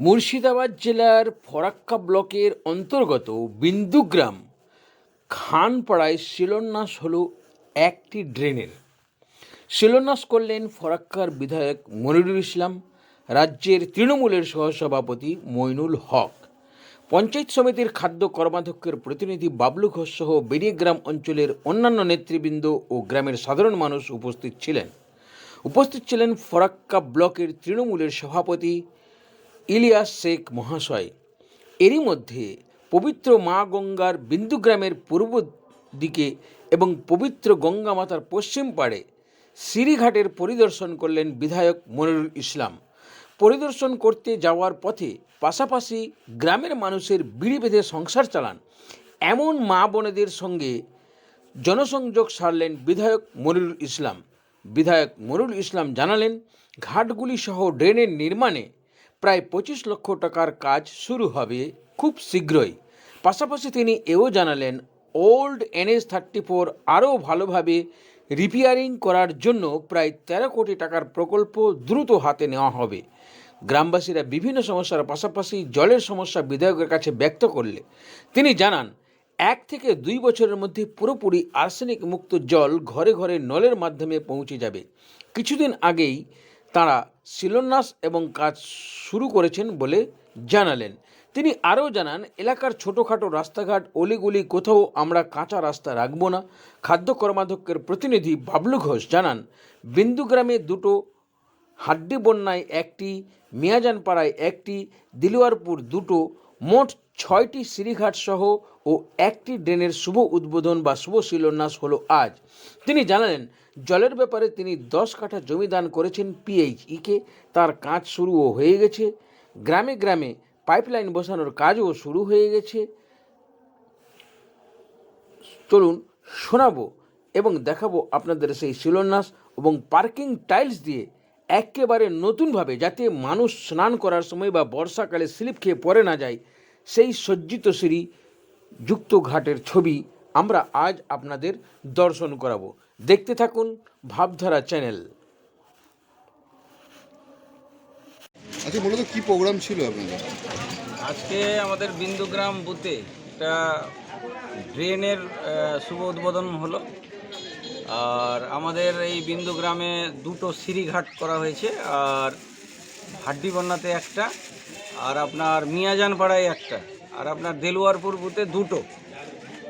মুর্শিদাবাদ জেলার ফরাক্কা ব্লকের অন্তর্গত বিন্দুগ্রাম, খানপাড়ায় শিলান্যাস হল একটি ড্রেনের। শিলান্যাস করলেন ফরাক্কার বিধায়ক মনিরুল ইসলাম, রাজ্যের তৃণমূলের সহসভাপতি মইনুল হক। পঞ্চায়েত সমিতির খাদ্য কর্মাধ্যক্ষের প্রতিনিধি বাবলু ঘোষ সহ বেরিয়েগ্রাম অঞ্চলের অন্যান্য নেতৃবৃন্দ ও গ্রামের সাধারণ মানুষ উপস্থিত ছিলেন। উপস্থিত ছিলেন ফরাক্কা ব্লকের তৃণমূলের সভাপতি ইলিয়াস শেখ মহাশয়। এরই মধ্যে পবিত্র মা গঙ্গার বিন্দুগ্রামের পূর্ব দিকে এবং পবিত্র গঙ্গা মাতার পশ্চিম পাড়ে সিঁড়িঘাটের পরিদর্শন করলেন বিধায়ক মনিরুল ইসলাম। পরিদর্শন করতে যাওয়ার পথে পাশাপাশি গ্রামের মানুষের বিড়ি বেঁধে সংসার চালান এমন মা বোনেদের সঙ্গে জনসংযোগ সারলেন বিধায়ক মনিরুল ইসলাম। বিধায়ক মনিরুল ইসলাম জানালেন, ঘাটগুলি সহ ড্রেনের নির্মাণে প্রায় পঁচিশ লক্ষ টাকার কাজ শুরু হবে খুব শীঘ্রই। পাশাপাশি তিনি এও জানালেন, ওল্ড এনএস থার্টি ফোর আরও ভালোভাবে রিপেয়ারিং করার জন্য প্রায় তেরো কোটি টাকার প্রকল্প দ্রুত হাতে নেওয়া হবে। গ্রামবাসীরা বিভিন্ন সমস্যার পাশাপাশি জলের সমস্যা বিধায়কের কাছে ব্যক্ত করলে। তিনি জানান, এক থেকে দুই বছরের মধ্যে পুরোপুরি আর্সেনিক মুক্ত জল ঘরে ঘরে নলের মাধ্যমে পৌঁছে যাবে। কিছুদিন আগেই তারা শিলান্যাস এবং কাজ শুরু করেছেন বলে জানালেন। তিনি আরও জানান, এলাকার ছোটোখাটো রাস্তাঘাট, অলিগুলি, কোথাও আমরা কাঁচা রাস্তা রাখব না, খাদ্য কর্মাধ্যক্ষের প্রতিনিধি বাবলু ঘোষ জানান, বিন্দুগ্রামে দুটো হাড্ডি বন্যায় একটি, মিয়াজানপাড়ায় একটি, দিলুয়ারপুর দুটো, মোট ছয়টি সিঁড়িঘাট সহ ও একটি ড্রেনের শুভ উদ্বোধন বা শুভ শিলান্যাস হলো আজ। তিনি জানালেন, জলের ব্যাপারে তিনি দশ কাঠা জমি দান করেছেন পিএইচইকে তার কাজ শুরুও হয়ে গেছে। গ্রামে গ্রামে পাইপলাইন বসানোর কাজও শুরু হয়ে গেছে। চলুন শোনাবো এবং দেখাবো আপনাদের সেই শিলান্যাস এবং পার্কিং টাইলস দিয়ে একেবারে নতুনভাবে যাতে মানুষ স্নান করার সময় বা বর্ষাকালে স্লিপ খেয়ে পড়ে না যায় সেই সজ্জিত সিঁড়ি যুক্ত ঘাটের ছবি আমরা আজ আপনাদের দর্শন করাবো। দেখতে থাকুন ভাবধারা চ্যানেল। আচ্ছা মূলত কি প্রোগ্রাম ছিল আপনাদের? আজকে আমাদের বিন্দুগ্রাম বুথে একটা ড্রেনের শুভ উদ্বোধন হলো। আর আমাদের এই বিন্দুগ্রামে দুটো সিঁড়িঘাট করা হয়েছে। আর হাড্ডি বন্যাতে একটা আর আপনার মিয়াজান পাড়ায় একটা আর আপনার দেলুয়ারপুর বুথে দুটো।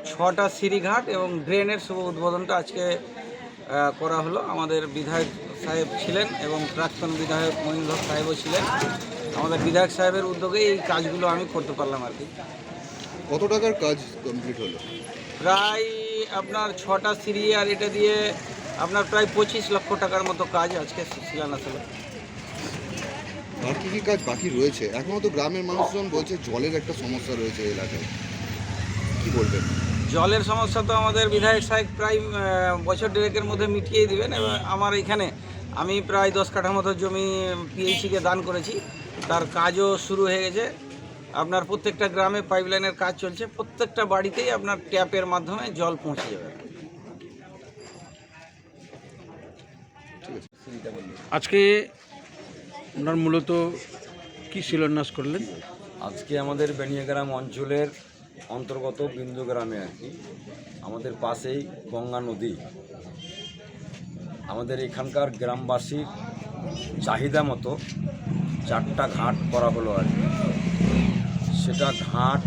ছটা সিঁড়িঘাট এবং ড্রেনের শুভ উদ্বোধনটা আজকে করা হলো। আমাদের বিধায়ক সাহেব ছিলেন এবং প্রাক্তন বিধায়ক মহিন্দ্র সাহেবও ছিলেন। আমাদের বিধায়ক সাহেবের উদ্যোগে এই কাজগুলো আমি করতে পারলাম আর কি। কত টাকার কাজ কমপ্লিট হলো? প্রায় আপনার ছটা সিঁড়ি আর এটা দিয়ে আপনার প্রায় পঁচিশ লক্ষ টাকার মতো কাজ আজকে শিলান্যাস হলো। আর কি কি কাজ বাকি রয়েছে? এখনও তো গ্রামের মানুষজন বলছে জলের একটা সমস্যা রয়েছে এই এলাকায়। কি বলবেন? জলের সমস্যা তো আমাদের বিধায়ক সাহেব প্রায় বছর দেড়েকের মধ্যে মিটিয়ে দিবেন এবার আমার এখানে আমি প্রায় দশ কাঠা মতো জমি পিএইচিকে দান করেছি। তার কাজও শুরু হয়ে গেছে। আপনার প্রত্যেকটা গ্রামে পাইপলাইনের কাজ চলছে। প্রত্যেকটা বাড়িতেই আপনার ট্যাপের মাধ্যমে জল পৌঁছে যাবে। আজকে ওনার মূলত কি শিলান্যাস করলেন? আজকে আমাদের বেনিয়াগ্রাম অঞ্চলের অন্তর্গত বিন্দু গ্রামে আর কি, আমাদের পাশেই গঙ্গা নদী। আমাদের এখানকার গ্রামবাসীর চাহিদা মতো চারটা ঘাট করা হলো আর কি। সেটা ঘাট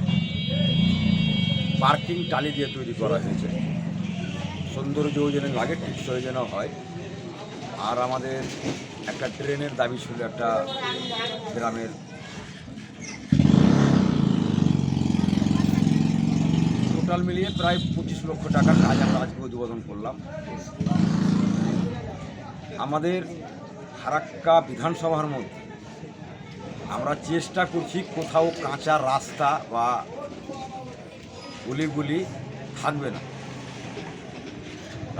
পার্কিং টালি দিয়ে তৈরি করা হয়েছে। সৌন্দর্য যেন লাগে, টিকসই যেন হয়। আর আমাদের একটা ট্রেনের দাবি ছিল একটা গ্রামের। টোটাল মিলিয়ে প্রায় পঁচিশ লক্ষ টাকার কাজ আমরা আজকে উদ্বোধন করলাম। আমাদের ফারাক্কা বিধানসভার মধ্যে আমরা চেষ্টা করছি কোথাও কাঁচা রাস্তা বা গুলিগুলি থাকবে না।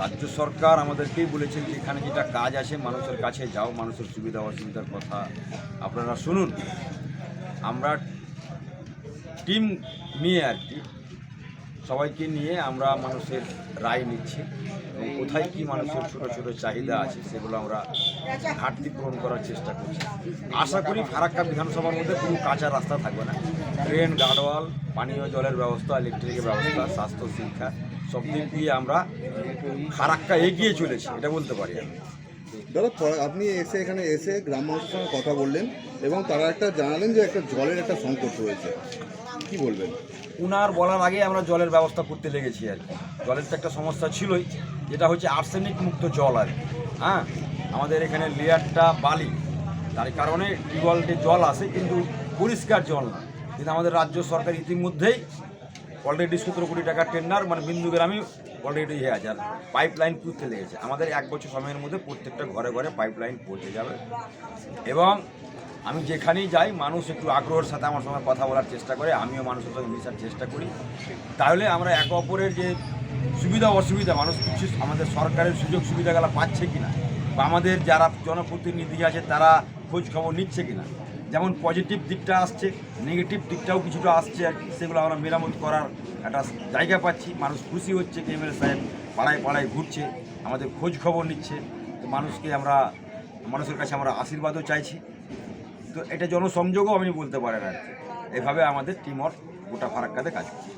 রাজ্য সরকার আমাদেরকেই বলেছেন যে এখানে যেটা কাজ আছে মানুষের কাছে যাও, মানুষের সুবিধা, অসুবিধার কথা আপনারা শুনুন। আমরা টিম নিয়ে আর কি, সবাইকে নিয়ে আমরা মানুষের রায় নিচ্ছি কোথায় কি মানুষের ছোট ছোট চাহিদা আছে সেগুলো আমরা ঘাটতি পূরণ করার চেষ্টা করছি। আশা করি ফারাক্কা বিধানসভার মধ্যে কোনো কাঁচা রাস্তা থাকবে না। ট্রেন, গার্ডওয়াল, পানীয় জলের ব্যবস্থা ইলেকট্রিকের ব্যবস্থা, স্বাস্থ্য, শিক্ষা সব দিক দিয়ে আমরা ফারাক্কা এগিয়ে চলেছি এটা বলতে পারি আমি। দাদা আপনি এসে এখানে এসে গ্রাম মানুষের সঙ্গে কথা বললেন এবং তারা একটা জানালেন যে একটা জলের একটা সংকট রয়েছে। কি বলবেন? উনার বলার আগে আমরা জলের ব্যবস্থা করতে লেগেছি আর কি। জলের তো একটা সমস্যা ছিলই যেটা হচ্ছে আর্সেনিক মুক্ত জল আর কি। হ্যাঁ আমাদের এখানে লেয়ারটা বালি তার কারণে টিউবওয়েলটে জল আসে কিন্তু পরিষ্কার জল না। কিন্তু আমাদের রাজ্য সরকার ইতিমধ্যেই অলরেডি সতেরো কোটি টাকার টেন্ডার মানে বিন্দু গ্রামে অলরেডি হয়ে আছে আর পাইপ লাইন পুঁততে লেগেছে। আমাদের এক বছর সময়ের মধ্যে প্রত্যেকটা ঘরে ঘরে পাইপ লাইন পৌঁছে যাবে। এবং আমি যেখানেই যাই, মানুষ একটু আগ্রহের সাথে আমার সঙ্গে কথা বলার চেষ্টা করে, আমিও মানুষের সঙ্গে মেশার চেষ্টা করি। তাহলে আমরা একে অপরের যে সুবিধা, অসুবিধা, মানুষ কিছু আমাদের সরকারের সুযোগ সুবিধাগুলো পাচ্ছে কিনা? বা আমাদের যারা জনপ্রতিনিধি আছে, তারা খোঁজ খবর নিচ্ছে কিনা? যেমন পজিটিভ দিকটা আসছে নেগেটিভ দিকটাও কিছুটা আসছে আর কি। সেগুলো আমরা মেরামত করার একটা জায়গা পাচ্ছি। মানুষ খুশি হচ্ছে কি এমএলএ সাহেব পাড়ায় পাড়ায় ঘুরছে, আমাদের খোঁজ খবর নিচ্ছে। তো মানুষকে আমরা, মানুষের কাছে আমরা আশীর্বাদও চাইছি। তো এটা জনসংযোগও আমি বলতে পারেন আর কি। এভাবে আমাদের টিম ওয়ার্ক গোটা ফারাক্কাতে কাজ করছে।